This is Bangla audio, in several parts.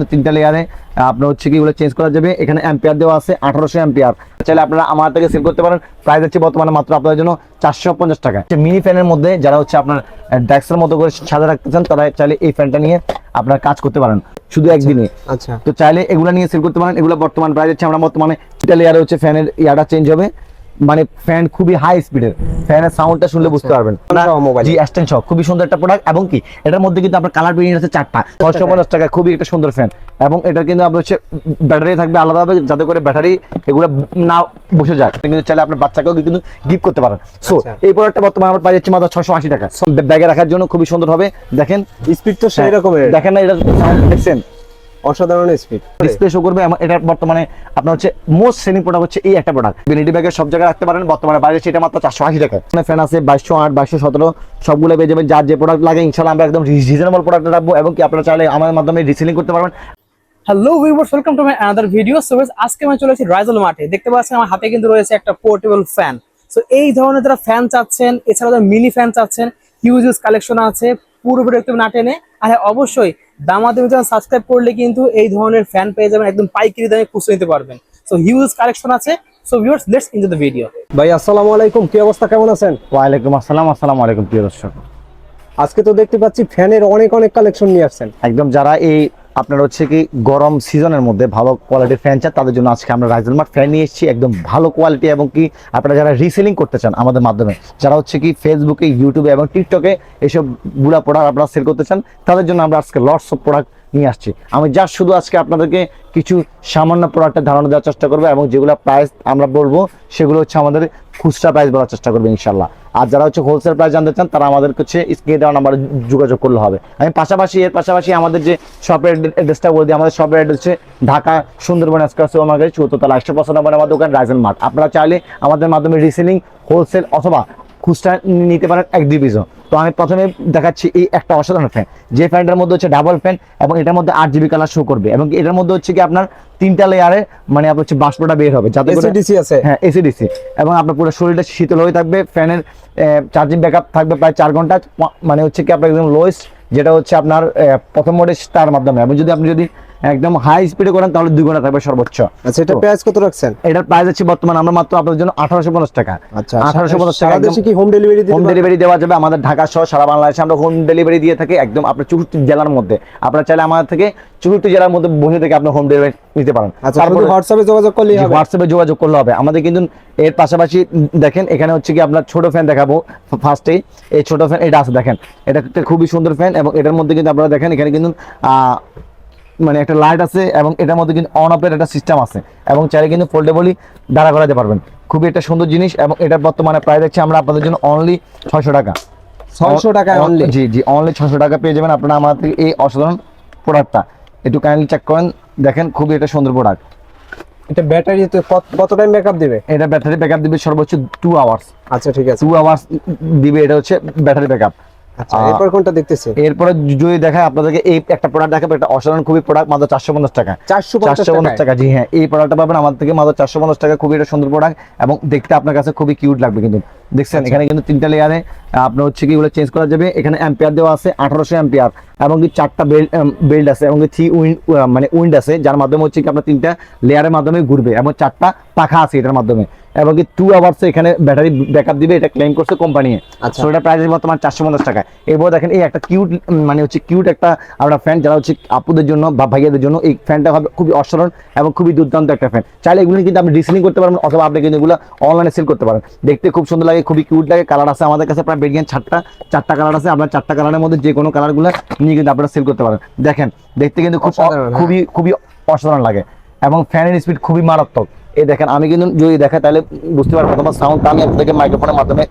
কিন্তু তিনটা লেয়ারে আপনার হচ্ছে কি এগুলো চেঞ্জ করা যাবে। এখানে অ্যাম্পিয়ার দেওয়া আছে আঠারোশো অ্যাম্পিয়ার চাইলে আপনারা আমার থেকে সেল করতে পারেন। প্রাইস হচ্ছে বর্তমানে মাত্র আপনাদের জন্য চারশো পঞ্চাশ টাকা। মিনি ফ্যানের মধ্যে যারা হচ্ছে আপনার ডেস্কের মতো করে সাজা রাখতে চান তারা চাইলে এই ফ্যানটা নিয়ে আপনার কাজ করতে পারেন। শুধু একদিনে। আচ্ছা। তো চাইলে এগুলো নিয়ে সেল করতে পারেন। এগুলো বর্তমান প্রাইস হচ্ছে আমরা বর্তমানে তিনটা লেয়ারে হচ্ছে ফ্যানের ইয়াটা চেঞ্জ হবে। মানে ফ্যান খুবই হাই স্পিডের ফ্যানের সাউন্ডটা শুনলে বুঝতে পারবেন। জি অ্যাস্টেন সহ খুবই সুন্দর একটা প্রোডাক্ট এবং কি এটার মধ্যে কিন্তু আপনার কালার ভেরিয়েন্ট আছে চারটা। ছয়শো পঞ্চাশ টাকা খুবই একটা সুন্দর ফ্যান এবং এটার কিন্তু আপনার হচ্ছে ব্যাটারি থাকবে আলাদাভাবে যাতে করে ব্যাটারি এগুলো না বসে যায়। কিন্তু চাইলে আপনার বাচ্চাকেও কিন্তু গিফট করতে পারেন। সো আচ্ছা। এই প্রোডাক্টটা বর্তমানে আমরা পাই যাচ্ছি মাত্র ছশো আশি টাকা। ব্যাগে রাখার জন্য খুবই সুন্দর হবে। দেখেন স্পিড তো সেই রকমের দেখেন না এটা দেখছেন অসাধারণ স্পিড ডিসপ্লে শো করবে এটা বর্তমানে আপনার হচ্ছে মোস্ট সেলিং প্রোডাক্ট হচ্ছে এই একটা প্রোডাক্ট বেনিটি ব্যাগের সব জায়গায় রাখতে পারেন বর্তমানে বাইরে সেটা মাত্র চারশো আশি টাকা ফ্যান আছে বাইশশো আট বাইশশো সতেরো সবগুলো পেয়ে যাবেন। যার যে প্রোডাক্ট লাগে ইনশাল্লাহ আমরা একদম রিজনেবল প্রোডাক্ট রাখব এবং কি আপনারা চাইলে আমাদের মাধ্যমে রিসেলিং করতে পারবেন। Hello viewers welcome to my another video so আজকে আমি চলে এসেছি রাইজল মাঠে দেখতে পাচ্ছেন আমার হাতে কিন্তু রয়েছে একটা পোর্টেবল ফ্যান সো এই ধরনের যারা ফ্যান চাচ্ছেন এছাড়া যারা মিনি ফ্যান চাচ্ছেন হিউজ হিউজ কালেকশন আছে পুরোপুরি একদম না টেনে। আর হ্যাঁ অবশ্যই দামাদামি চ্যানেল সাবস্ক্রাইব করলে কিন্তু এই ধরনের ফ্যান পেয়ে যাবেন একদম পাইকারি দামে খুশি নিতে পারবেন। সো হিউজ কালেকশন আছে। So viewers let's into the video ভাই আসসালামু আলাইকুম। কি অবস্থা? কেমন আছেন? ওয়া আলাইকুম আসসালাম আসসালামু আলাইকুম প্রিয় দর্শক। আজকে তো দেখতে পাচ্ছি ফ্যানের অনেক অনেক কালেকশন নিয়ে আসছেন। একদম যারা এই আপনার হচ্ছে কি গরম সিজনের মধ্যে ভালো কোয়ালিটির ফ্যান চান, তাদের জন্য আজকে আমরা রাইজেল মার্ট ফ্যান নিয়ে এসেছি, একদম ভালো কোয়ালিটি এবং কি আপনারা যারা রিসেলিং করতে চান আমাদের মাধ্যমে, যারা হচ্ছে কি ফেসবুকে ইউটিউবে এবং টিকটকে এইসবগুলা প্রোডাক্ট আপনারা সেল করতে চান, তাদের জন্য আমরা আজকে লটস অফ প্রোডাক্ট নিয়ে আসছি। আমি যা শুধু আজকে আপনাদেরকে কিছু সামান্য প্রোডাক্টের ধারণা দেওয়ার চেষ্টা করব এবং যেগুলো প্রাইস আমরা বলব, সেগুলো হচ্ছে আমাদের খুচরা প্রাইস বলার চেষ্টা করব ইনশাল্লাহ আর যারা হচ্ছে হোলসেল প্রাইস জানতে চান, তারা আমাদের হচ্ছে স্ক্রিনে দেওয়া নাম্বারে যোগাযোগ করলে হবে। আমি পাশাপাশি, এর পাশাপাশি আমাদের যে শপের অ্যাড্রেসটা বলে দিই, আমাদের শপের অ্যাড্রেস হচ্ছে ঢাকা সুন্দরবন এসকার সুপার মার্কেট চৌদ্দতলা একশো পঁচানব্বই আমার দোকান রাইজেন মার্ট আপনারা চাইলে আমাদের মাধ্যমে রিসেলিং হোলসেল অথবা খুচরা নিতে পারেন এক দুই পিসও তো আমি প্রথমে দেখাচ্ছি এই একটা অসাধারণ ফ্যান যে ফ্যানটার মধ্যে হচ্ছে ডাবল ফ্যান এবং এটার মধ্যে আট জিবি কালার শো করবে। এবং এটার মধ্যে হচ্ছে কি আপনার তিনটা লেয়ারে মানে আপনার হচ্ছে বাষ্পটা বের হবে। যাতে এসিডিসি আছে। হ্যাঁ এসিডিসি এবং আপনার পুরো শরীরটা শীতল হয়ে থাকবে। ফ্যানের চার্জিং ব্যাকআপ থাকবে প্রায় চার ঘণ্টা। মানে হচ্ছে কি আপনার একদম লোয়েস্ট যেটা হচ্ছে আপনার প্রথম মোডে তার মাধ্যমে। এবং যদি আপনি যদি একদম হাই স্পিডে করেন তাহলে দুই ঘণ্টা থাকবে সর্বোচ্চ। আচ্ছা এটা প্রাইস কত রাখছেন? এটার প্রাইস আছে বর্তমানে আমরা মাত্র আপনাদের জন্য আঠারোশো পঞ্চাশ টাকা। আচ্ছা আঠারোশো পঞ্চাশ টাকা দেশে কি হোম ডেলিভারি দিতে হোম ডেলিভারি দেওয়া যাবে আমাদের ঢাকা সহ সারা বাংলাদেশে। আমরা হোম ডেলিভারি দিয়ে থাকি একদম আপনার চৌষট্টি জেলার মধ্যে। আপনারা চাইলে আমাদের থেকে চৌষট্টি জেলার মধ্যে বসে থেকে আপনি হোম ডেলিভারি নিতে পারেন। আচ্ছা তারপরে হোয়াটসঅ্যাপে যোগাযোগ করলে হবে। হোয়াটসঅ্যাপে যোগাযোগ করলে হবে। আমাদের কিন্তু এর পাশাপাশি দেখেন এখানে হচ্ছে কি আপনার ছোট ফ্যান দেখাবো ফার্স্টে এই ছোট ফ্যান এটা আছে দেখেন এটা খুবই সুন্দর ফ্যান এবং এটার মধ্যে কিন্তু আপনারা দেখেন এখানে কিন্তু মানে একটা লাইট আছে এবং এটার মধ্যে কিন্তু অন অফের একটা সিস্টেম আছে এবং চাইলে কিন্তু ফোল্ডেবলই দাঁড়া করাতে পারবেন। খুবই একটা সুন্দর জিনিস এবং এটার বর্তমানে প্রায় দেখছি আমরা আপনাদের জন্য অনলি ছয়শো টাকা। 600 টাকায় অনলি জি জি অনলি ছশো টাকা পেয়ে যাবেন আপনারা আমাদের থেকে এই অসাধারণ প্রোডাক্টটা একটু কাইন্ডলি চেক করেন দেখেন খুবই একটা সুন্দর প্রোডাক্ট এটা ব্যাটারি কত টাইম ব্যাকআপ দিবে? এটা ব্যাটারি ব্যাকআপ দিবে সর্বোচ্চ টু আওয়ার্স আচ্ছা ঠিক আছে। টু আওয়ার্স দিবে এটা হচ্ছে ব্যাটারি ব্যাকআপ আচ্ছা এরপর কোনটা দেখতেছি? এরপরে যদি দেখায় আপনাদেরকে এই একটা প্রোডাক্ট দেখাবো একটা অসাধারণ খুবই প্রোডাক্ট মাত্র চারশো পঞ্চাশ টাকা। 450 চারশো পঞ্চাশ টাকা জি হ্যাঁ এই প্রোডাক্টটা পাবেন আমাদের থেকে মাত্র চারশো পঞ্চাশ টাকা খুবই একটা সুন্দর প্রোডাক্ট এবং দেখতে আপনার কাছে খুবই কিউট লাগবে কিন্তু। দেখছেন এখানে কিন্তু তিনটা লেয়ারে আপনার হচ্ছে কি এগুলো চেঞ্জ করা যাবে। এখানে অ্যাম্পিয়ার দেওয়া আছে আঠারোশো অ্যাম্পিয়ার এবং কি চারটা বেল্ট বেল্ট আছে এবং থ্রি উইন্ড মানে উইন্ড আছে যার মাধ্যমে হচ্ছে কি আপনার তিনটা লেয়ারের মাধ্যমে ঘুরবে এবং চারটা পাখা আছে এটার মাধ্যমে। এবং কি টু আওয়ার্স এখানে ব্যাটারি ব্যাকআপ দিবে এটা ক্লেম করছে কোম্পানি আচ্ছা। এটা প্রাইস বর্তমান চারশো পঞ্চাশ টাকা এরপর দেখেন এই একটা কিউট মানে হচ্ছে কিউট একটা আমরা ফ্যান যারা হচ্ছে আপুদের জন্য বা ভাইয়াদের জন্য এই ফ্যানটা হবে খুবই অসাধারণ এবং খুবই দুর্দান্ত একটা ফ্যান চাইলে এগুলো কিন্তু আপনি রিসেলিং করতে পারবেন অথবা আপনি কিন্তু এগুলো অনলাইনে সেল করতে পারেন। দেখতে খুব সুন্দর লাগে খুবই কিউট লাগে। কালার আছে আমাদের কাছে প্রায় বেরিয়ান চারটা চারটা কালার আছে। আপনার চারটা কালারের মধ্যে যে কোনো কালারগুলো নিয়ে কিন্তু আপনারা সেল করতে পারেন। দেখেন দেখতে কিন্তু খুব হ্যাঁ। খুবই খুবই অসাধারণ লাগে এবং ফ্যানের স্পিড খুবই মারাত্মক। এই দেখেন আমি কিন্তু যদি দেখাই তাহলে বুঝতে পারব তোমার সাউন্ডটা আমি আপনাদেরকে মাইক্রোফোনের মাধ্যমে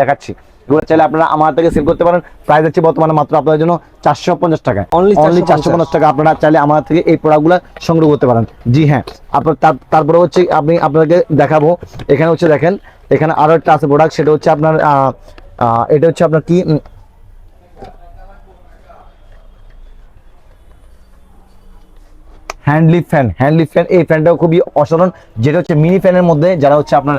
দেখাচ্ছি। এগুলো চাইলে আপনারা আমার থেকে সেল করতে পারেন। প্রাইস হচ্ছে বর্তমানে মাত্র আপনাদের জন্য চারশো পঞ্চাশ টাকা। অনলি চারশো পঞ্চাশ। টাকা আপনারা চাইলে আমার থেকে এই প্রোডাক্টগুলো সংগ্রহ করতে পারেন। জি হ্যাঁ আপনার তার- তারপরে হচ্ছে আপনি আপনাদেরকে দেখাবো। এখানে হচ্ছে দেখেন এখানে আরও একটা আছে প্রোডাক্ট সেটা হচ্ছে আপনার এটা হচ্ছে আপনার কি? হ্যান্ডলি ফ্যান হ্যান্ডলি ফ্যান, এই ফ্যানটাও খুবই অসাধারণ। যেটা হচ্ছে মিনি ফ্যানের মধ্যে যারা হচ্ছে আপনার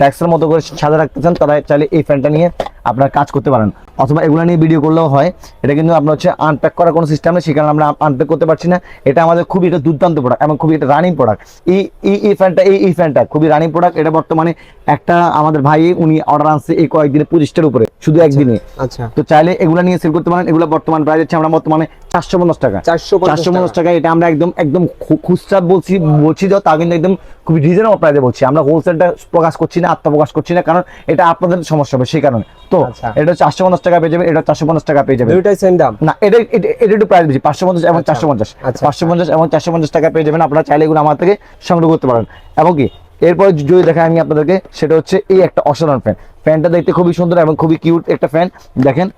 ড্যাক্সের মতো করে সাজা রাখতে চান, তারা চাইলে এই ফ্যানটা নিয়ে আপনারা কাজ করতে পারেন। অথবা এগুলো নিয়ে ভিডিও করলেও হয়। এটা কিন্তু আপনার হচ্ছে আনপ্যাক করার কোনো সিস্টেম নেই কারণে আমরা আনপ্যাক করতে পারছি না। এটা আমাদের খুবই একটা দুর্দান্ত প্রোডাক্ট এবং খুবই একটা রানিং প্রোডাক্ট এই এই এই ফ্যানটা এই এই ফ্যানটা খুবই রানিং প্রোডাক্ট এটা বর্তমানে একটা আমাদের ভাই উনি অর্ডার আনছে এই কয়েকদিনে পঁচিশটার উপরে শুধু একদিনে। আচ্ছা। তো চাইলে এগুলো নিয়ে সেল করতে পারেন। এগুলো বর্তমান প্রাইস হচ্ছে আমরা বর্তমানে চারশো পঞ্চাশ টাকা। চারশো চারশো পঞ্চাশ টাকা এটা আমরা একদম একদম খুচরা বলছি বলছি যাও তা কিন্তু একদম খুবই রিজনেবল প্রাইসে বলছি। আমরা হোলসেলটা প্রকাশ করছি না আত্মপ্রকাশ করছি না কারণ এটা আপনাদের সমস্যা হবে সেই কারণে। তো আচ্ছা। এটা চারশো পঞ্চাশ টাকা পেয়ে যাবে এটা চারশো পঞ্চাশ টাকা পেয়ে যাবে। দুইটাই সেম দাম? না এটা এটা একটু প্রাইস বেশি পাঁচশো পঞ্চাশ এবং আচ্ছা, চারশো পঞ্চাশ। আচ্ছা, পাঁচশো পঞ্চাশ এবং চারশো পঞ্চাশ টাকা পেয়ে যাবেন আপনারা চাইলে এগুলো আমার থেকে সংগ্রহ করতে পারেন। এবং কি এরপর যদি দেখাই আমি আপনাদেরকে সেটা হচ্ছে এই একটা অসাধারণ ফ্যান ফ্যানটা দেখতে খুবই সুন্দর এবং খুবই কিউট একটা ফ্যান দেখেন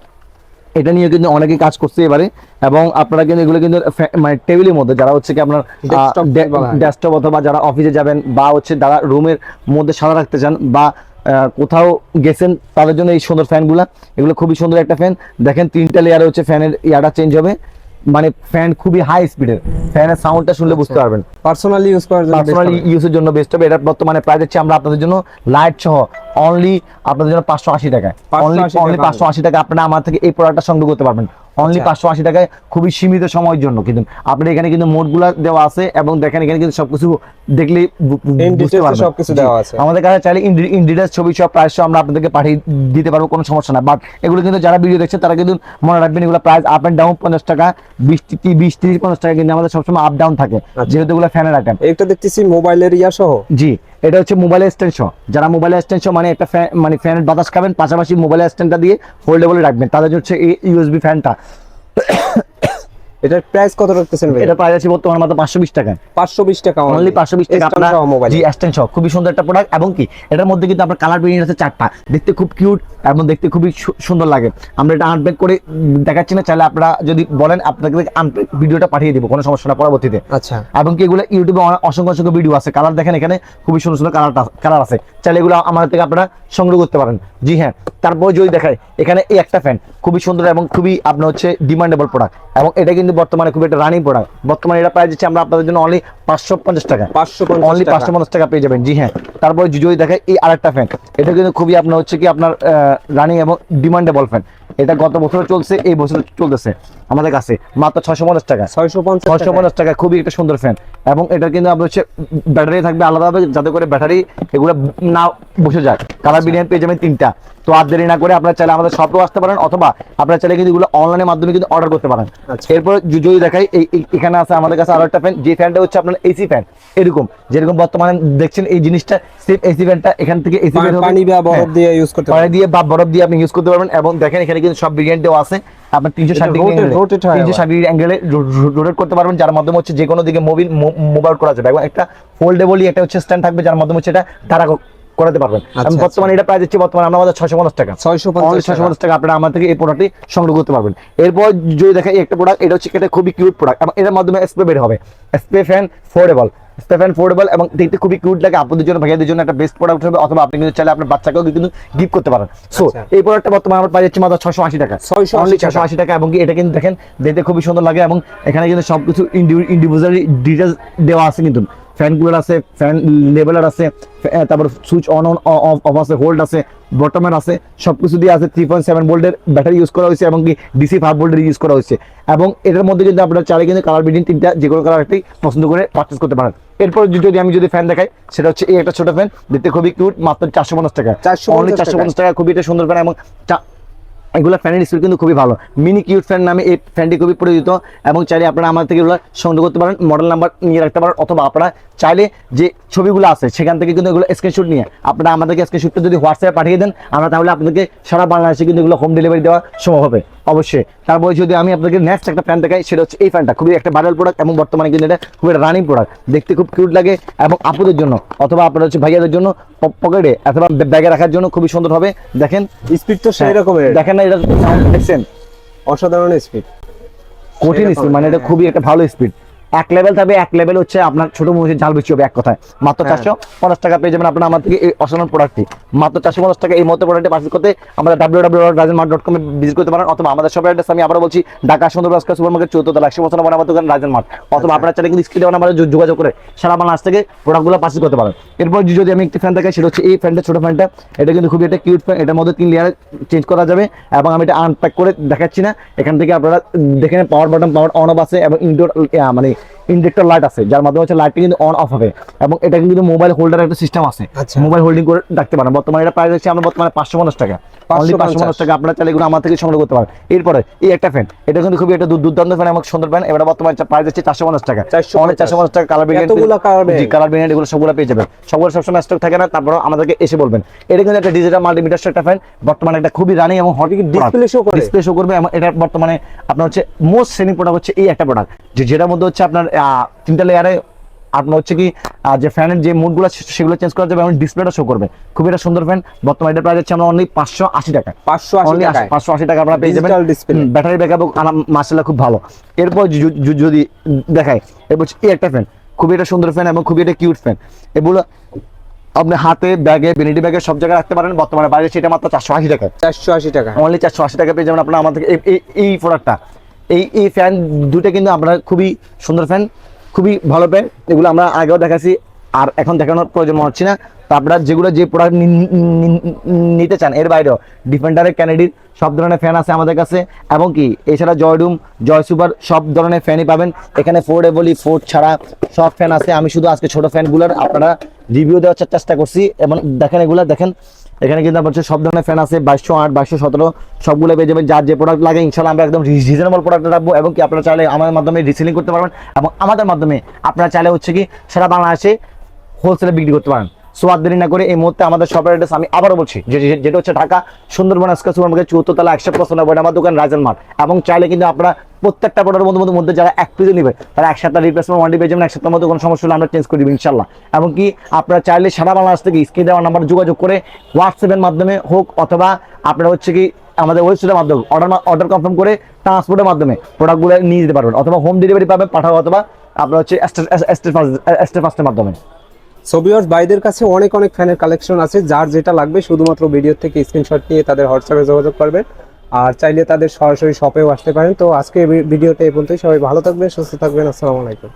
এটা নিয়ে কিন্তু অনেকেই কাজ করছে এবারে এবং আপনারা কিন্তু এগুলো কিন্তু মানে টেবিলের মধ্যে যারা হচ্ছে কি আপনার ডেস্কটপ অথবা যারা অফিসে যাবেন বা হচ্ছে যারা রুমের মধ্যে সাদা রাখতে চান বা কোথাও গেছেন তাদের জন্য এই সুন্দর ফ্যানগুলা এগুলো খুবই সুন্দর একটা ফ্যান দেখেন তিনটা লেয়ারে হচ্ছে ফ্যানের ইয়াটা চেঞ্জ হবে। মানে ফ্যান খুবই হাই স্পিডের ফ্যানের সাউন্ডটা শুনলে বুঝতে পারবেন। পার্সোনালি ইউজ করার জন্য পার্সোনাল। ইউজের জন্য বেস্ট হবে। এটা বর্তমানে প্রাইস হচ্ছে আমরা আপনাদের জন্য লাইট সহ। অনলি আপনাদের জন্য পাঁচশো আশি টাকায়। 580 অনলি অনলি পাঁচশো আশি টাকা আপনারা আমার থেকে এই প্রোডাক্টটা সংগ্রহ করতে পারবেন। অনলি আচ্ছা। পাঁচশো আশি টাকায় খুবই সীমিত সময়ের জন্য। কিন্তু আপনার এখানে কিন্তু মোডগুলো দেওয়া আছে এবং দেখেন এখানে কিন্তু সবকিছু দেখলে বুঝতে পারবেন। সবকিছু দেওয়া আছে। আমাদের কাছে চাইলে ইন ডিটেলস ছবি সব প্রাইস আমরা আপনাদেরকে পাঠিয়ে দিতে পারব কোনো সমস্যা না বাট এগুলো কিন্তু যারা ভিডিও দেখছে তারা কিন্তু মনে রাখবেন এগুলো প্রাইস আপ এন্ড ডাউন পঞ্চাশ টাকা। বিশ বিশ তিরিশ পঞ্চাশ টাকা কিন্তু আমাদের সবসময় আপ ডাউন থাকে আচ্ছা। যেহেতু এগুলো ফ্যানের আইটেম এটা দেখতেছি মোবাইলের ইয়া সহ। জি এটা হচ্ছে মোবাইল স্ট্যান্ড সহ যারা মোবাইল স্ট্যান্ড সহ মানে একটা ফ্যান মানে ফ্যানের বাতাস খাবেন পাশাপাশি মোবাইল স্ট্যান্ডটা দিয়ে হোল্ডেবল রাখবেন। তাদের হচ্ছে ইউএসবি ফ্যানটা এটার প্রাইস কত রাখতেছেন ভাই? এটা প্রাইস আছে বর্তমানে মাত্র পাঁচশো বিশ টাকা। পাঁচশো বিশ টাকা অনলি পাঁচশো বিশ টাকা। আপনার মোবাইল জি স্ট্যান্ড সহ। খুবই সুন্দর একটা প্রোডাক্ট এবং কি এটার মধ্যে কিন্তু আপনার কালার ভেরিয়েন্ট আছে চারটা। দেখতে খুব কিউট এবং দেখতে খুবই সুন্দর লাগে। আমরা এটা আনপ্যাক করে দেখাচ্ছি না চাইলে আপনারা যদি বলেন ভিডিওটা পাঠিয়ে দিব কোনো সমস্যা না পরবর্তীতে। আচ্ছা। এবং কি এগুলো ইউটিউবে অনেক অসংখ্য অসংখ্য ভিডিও আছে। কালার দেখেন এখানে খুবই সুন্দর সুন্দর কালার কালার আছে। চাইলে এগুলো আমাদের থেকে আপনারা সংগ্রহ করতে পারেন। জি হ্যাঁ তারপর যদি দেখায় এখানে এই একটা ফ্যান খুবই সুন্দর এবং খুবই আপনার হচ্ছে ডিমান্ডেবল প্রোডাক্ট এবং এটা কিন্তু বর্তমানে খুব একটা রানিং প্রোডাক্ট বর্তমানে এটা দিচ্ছে আমরা আপনাদের জন্য অনলি পাঁচশো পঞ্চাশ টাকা। পাঁচশো অনলি পাঁচশো পঞ্চাশ টাকা পেয়ে যাবেন। জি হ্যাঁ। তারপরে যদি দেখে এই আরেকটা ফ্যান এটা কিন্তু খুবই আপনার হচ্ছে কি আপনার রানিং এবং ডিমান্ডেবল ফ্যান এটা গত বছর চলছে এই বছর চলতেছে। আমাদের কাছে মাত্র ছয়শো পঞ্চাশ টাকা। ছয়শো পঞ্চাশ ছয়শো পঞ্চাশ টাকা খুবই একটা সুন্দর ফ্যান এবং এটা কিন্তু আপনার হচ্ছে ব্যাটারি থাকবে আলাদাভাবে যাতে করে ব্যাটারি এগুলো না বসে যায়। কালার বিরিয়ানি পেয়ে যাবেন তিনটা। তো আর দেরি না করে আপনারা চাইলে আমাদের শপেও আসতে পারেন অথবা আপনারা চাইলে কিন্তু এগুলো অনলাইনের মাধ্যমে কিন্তু অর্ডার করতে পারেন। আচ্ছা। এরপর যদি দেখাই এই এই- এখানে আছে আমাদের কাছে আরও একটা ফ্যান যে ফ্যানটা হচ্ছে আপনার এসি ফ্যান এরকম যেরকম বর্তমানে দেখছেন এই জিনিসটা সেম এসি ফ্যানটা এখান থেকে এসি ফ্যান পানি বা বরফ দিয়ে ইউজ করতে পারেন দিয়ে বা বরফ দিয়ে আপনি ইউজ করতে পারবেন। এবং দেখেন এখানে কিন্তু সব ভেরিয়েন্ট দেওয়া আছে। আপনার তিনশো ষাট ডিগ্রি তিনশো। ষাট ডিগ্রি অ্যাঙ্গেলে রোটেট করতে পারবেন যার মাধ্যমে হচ্ছে যে কোনো দিকে মোবিল মোবাইল করা যাবে। এবং একটা ফোল্ডেবলই একটা হচ্ছে স্ট্যান্ড থাকবে যার মাধ্যমে হচ্ছে এটা তারা করাতে পারবেন। আচ্ছা, এবং বর্তমানে এটা প্রাইস হচ্ছে বর্তমানে আমরা আমাদের ছয়শো পঞ্চাশ টাকা। ছয়শো ছয়শো টাকা পঞ্চাশ টাকা আপনারা আমার থেকে এই প্রোডাক্টটি সংগ্রহ করতে পারবেন। এরপর যদি দেখেন একটা প্রোডাক্ট এটা হচ্ছে এটা খুবই কিউট প্রোডাক্ট এবং এটার মাধ্যমে স্প্রে বের হবে। Spray fan foldable spray fan foldable এবং দেখতে খুবই কিউট লাগে আপনাদের জন্য ভাইয়াদের জন্য একটা বেস্ট প্রোডাক্ট হবে অথবা আপনি কিন্তু চাইলে আপনার বাচ্চাকেও কিন্তু গিফট করতে পারেন। সো আচ্ছা। এই প্রোডাক্টটা বর্তমানে আমার পাই যাচ্ছে মাত্র ছশো আশি টাকা। ছয়শো অনলি ছশো আশি টাকা এবং এটা কিন্তু দেখেন দেখতে খুবই সুন্দর লাগে এবং এখানে কিন্তু সবকিছু ইন্ডিভিজুয়ালি ডিটেলস দেওয়া আছে কিন্তু। ফ্যান কুলার আছে ফ্যান লেভেলার আছে তারপর সুইচ অন অন অফ আছে হোল্ড আছে বটমের আছে সবকিছু দিয়ে আছে থ্রি পয়েন্ট সেভেন ভোল্টের ব্যাটারি ইউজ করা হয়েছে এবং কি ডিসি ফাইভ ভোল্টের ইউজ করা হয়েছে। এবং এটার মধ্যে কিন্তু আপনারা চাইলে কিন্তু কালার বিডিং তিনটা যে কোনো কালার একটি পছন্দ করে পারচেস করতে পারেন। এরপর যদি আমি যদি ফ্যান দেখাই সেটা হচ্ছে এই একটা ছোট ফ্যান দেখতে খুবই কিউট মাত্র চারশো পঞ্চাশ টাকা। 450 অনলি চারশো পঞ্চাশ টাকা। খুবই একটা সুন্দর ফ্যান এবং এগুলো ফ্যানের স্পিড কিন্তু খুবই ভালো। মিনি কিউট ফ্যান নামে এই ফ্যানটি খুবই পরিচিত এবং চাইলে আপনারা আমার থেকে এগুলো সংগ্রহ করতে পারেন। মডেল নাম্বার নিয়ে রাখতে পারেন অথবা আপনারা চাইলে যে ছবিগুলো আছে সেখান থেকে কিন্তু এগুলো স্ক্রিনশট নিয়ে আপনারা আমাদেরকে স্ক্রিনশটটা যদি হোয়াটসঅ্যাপে পাঠিয়ে দেন আমরা তাহলে আপনাদেরকে সারা বাংলাদেশে কিন্তু এগুলো হোম ডেলিভারি দেওয়া সম্ভব হবে। অবশ্যই। তারপরে যদি আমি আপনাদের নেক্সট একটা ফ্যান দেখাই সেটা হচ্ছে এই ফ্যানটা খুবই একটা ভাইরাল প্রোডাক্ট এবং বর্তমানে কিন্তু এটা খুব একটা রানিং প্রোডাক্ট দেখতে খুব কিউট লাগে এবং আপুদের জন্য অথবা আপনার হচ্ছে ভাইয়াদের জন্য পকেটে অথবা ব্যাগে রাখার জন্য খুবই সুন্দর হবে। দেখেন স্পিড তো সেই রকমের। দেখেন না এটা দেখছেন? অসাধারণ স্পিড কঠিন স্পিড মানে এটা হ্যাঁ। খুবই একটা ভালো স্পিড এক লেভেল থাকবে এক লেভেল হচ্ছে আপনার ছোট মরিচের ঝাল বেশি হবে এক কথায়। মাত্র হ্যাঁ। চারশো পঞ্চাশ টাকা পেয়ে যাবেন আপনার আমার থেকে এই অসাধারণ প্রোডাক্টটি মাত্র চারশো পঞ্চাশ টাকা এই মতো প্রোডাক্টে পার্সেল করতে আমরা W W Rajen mart dot কমে ভিজিট করতে পারেন অথবা আমাদের সবাই অ্যাড্রেস আমি আবারও বলছি ঢাকা সুন্দর রাস্কা সুপার মার্কেট চৌদ্দ একশো বছর আমার দোকান রাজেন মার্ট অথবা আচ্ছা। আপনার চাইলে কিন্তু স্ক্রিনে আমাদের যোগাযোগ করে সারা বাংলাদেশ থেকে প্রোডাক্টগুলো পার্সেল করতে পারেন। এরপর যদি আমি একটি ফ্যান দেখাই সেটা হচ্ছে এই ফ্যানটা ছোট ফ্যানটা এটা কিন্তু খুবই একটা কিউট ফ্যান এটার মধ্যে তিন লেয়ার চেঞ্জ করা যাবে এবং আমি এটা আনপ্যাক করে দেখাচ্ছি না। এখান থেকে আপনারা দেখে নেন power button power on off আছে এবং ইনডোর মানে ইন্ডেক্টর লাইট আছে যার মাধ্যমে হচ্ছে লাইটটা কিন্তু অন অফ হবে এবং এটা কিন্তু মোবাইল হোল্ডার একটা সিস্টেম আছে। আচ্ছা। মোবাইল হোল্ডিং করে রাখতে পারেন। বর্তমানে এটা প্রাইস হচ্ছে আমরা বর্তমানে পাঁচশো পঞ্চাশ টাকা। অনলি পাঁচশো 550 পঞ্চাশ টাকা আপনারা চাইলে এগুলো আমার থেকে সংগ্রহ করতে পারেন। এরপরে এই একটা ফ্যান এটা কিন্তু খুবই একটা দুর্দান্ত ফ্যান এবং সুন্দর ফ্যান এবার বর্তমানে প্রাইস হচ্ছে চারশো পঞ্চাশ টাকা। অনেক চারশো পঞ্চাশ টাকা কালার এতগুলা কালার ভেরিয়েন্ট এগুলো সবগুলো পেয়ে যাবেন। সবগুলো সবসময় স্টক থাকে না তারপরে আমাদেরকে এসে বলবেন। এটা কিন্তু একটা ডিজিটাল মাল্টিমিটার একটা ফ্যান বর্তমানে একটা খুবই রানিং এবং হট display show করে? ডিসপ্লে শো করবে এবং এটা বর্তমানে আপনার হচ্ছে মোস্ট সেলিং প্রোডাক্ট হচ্ছে এই একটা প্রোডাক্ট যেটার মধ্যে হচ্ছে আপনার তিনটা লেয়ারে আপনার হচ্ছে কি যে ফ্যানের যে মুডগুলো সেগুলো চেঞ্জ করা যাবে এবং ডিসপ্লেটা শো করবে। খুবই একটা সুন্দর ফ্যান বর্তমানে এটা প্রাইস হচ্ছে আমরা অনলি পাঁচশো আশি টাকা। পাঁচশো টাকায়। পাঁচশো আশি টাকা আপনারা পেয়ে যাবেন। ব্যাটারি ব্যাকআপ মাসাল্লাহ খুব ভালো। এরপর যদি দেখায় এরপর এই একটা ফ্যান খুবই একটা সুন্দর ফ্যান এবং খুবই একটা কিউট ফ্যান এগুলো আপনি হাতে ব্যাগে বেনিটি ব্যাগে সব জায়গায় রাখতে পারেন। বর্তমানে বাইরে সেটা মাত্র চারশো আশি টাকা চারশো আশি টাকা। অনলি চারশো আশি টাকা পেয়ে যাবেন আপনার আমাদের এই প্রোডাক্টটা এই এই ফ্যান দুটো কিন্তু আমরা খুবই সুন্দর ফ্যান খুবই ভালো ফ্যান এগুলো আমরা আগেও দেখাচ্ছি, আর এখন দেখানোর প্রয়োজন হচ্ছে না। তো আপনারা যেগুলো যে প্রোডাক্ট নিতে চান, এর বাইরেও ডিফেন্ডারের ক্যানেডির সব ধরনের ফ্যান আছে আমাদের কাছে। এবং কি, এছাড়া জয়ডুম জয় সুপার সব ধরনের ফ্যানই পাবেন। এখানে ফোর্ড এবলি ফোর্ড ছাড়া সব ফ্যান আছে। আমি শুধু আজকে ছোট ফ্যানগুলোর আপনারা রিভিউ দেওয়ার চেষ্টা করছি। এবং দেখেন এগুলো, দেখেন এখানে কিন্তু আপনার সব ধরনের ফ্যান আছে, বাইশশো আট, বাইশশো সতেরো, সবগুলো পেয়ে যাবেন। যার যে প্রোডাক্ট লাগে ইনশাল্লাহ আমরা একদম রিজনেবল প্রোডাক্ট রাখব এবং কি আপনারা চাইলে আমাদের মাধ্যমে রিসেলিং করতে পারবেন এবং আমাদের মাধ্যমে আপনারা চাইলে হচ্ছে কি সারা বাংলাদেশে হোলসেলে বিক্রি করতে পারেন। সো আর দেরি না করে এই মুহূর্তে আমাদের শপের অ্যাড্রেস আমি আবারও বলছি যেটা হচ্ছে ঢাকা সুন্দরবন আজকে সুপার মার্কেট চৌদ্দ তলা একশো পঁচানব্বই আমার দোকান রাজেন মার্ট এবং চাইলে কিন্তু আপনারা প্রত্যেকটা প্রোডাক্টের মধ্যে মধ্যে যারা এক পিসে নেবে তারা এক সপ্তাহ রিপ্লেসমেন্ট ওয়ান্টি পেয়ে যাবেন এক সপ্তাহের মধ্যে কোনো সমস্যা হলে আমরা চেঞ্জ করে ইনশাল্লাহ এবং কি আপনারা চাইলে সারা বাংলাদেশ থেকে স্ক্রিন দেওয়ার নাম্বার যোগাযোগ করে হোয়াটসঅ্যাপের মাধ্যমে হোক অথবা আপনারা হচ্ছে কি আমাদের ওয়েবসাইটের মাধ্যমে অর্ডার অর্ডার কনফার্ম করে ট্রান্সপোর্টের মাধ্যমে প্রোডাক্টগুলো নিয়ে যেতে পারবেন অথবা হোম ডেলিভারি পাবেন পাঠাও অথবা আপনার হচ্ছে মাধ্যমে সোবিয়ার্স বাইদের কাছে অনেক অনেক ফ্যানের কালেকশন আছে, যার যেটা লাগবে শুধুমাত্র ভিডিও থেকে স্ক্রিনশট নিয়ে তাদের হোয়াটসঅ্যাপে যোগাযোগ করবেন। আর চাইলে তাদের সরাসরি শপেও আসতে পারেন। তো আজকে ভিডিওটা এই পর্যন্তই। সবাই ভালো থাকবেন, সুস্থ থাকবেন। আসসালামু আলাইকুম।